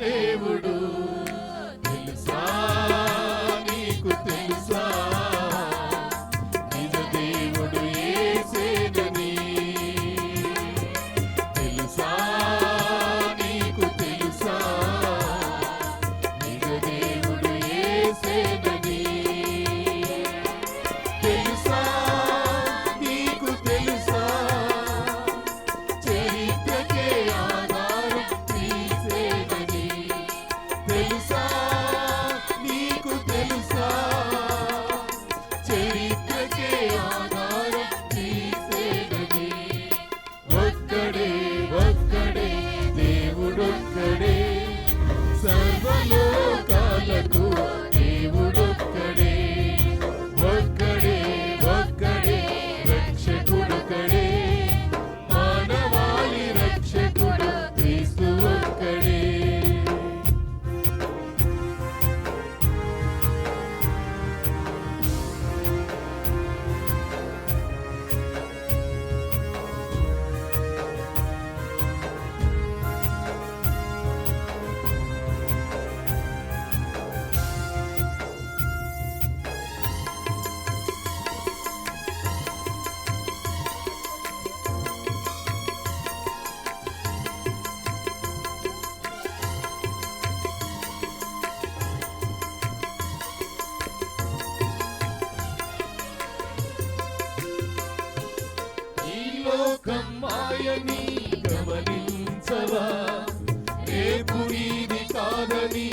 Hare లోకం గమనించవా? రేపు ఇది కాదని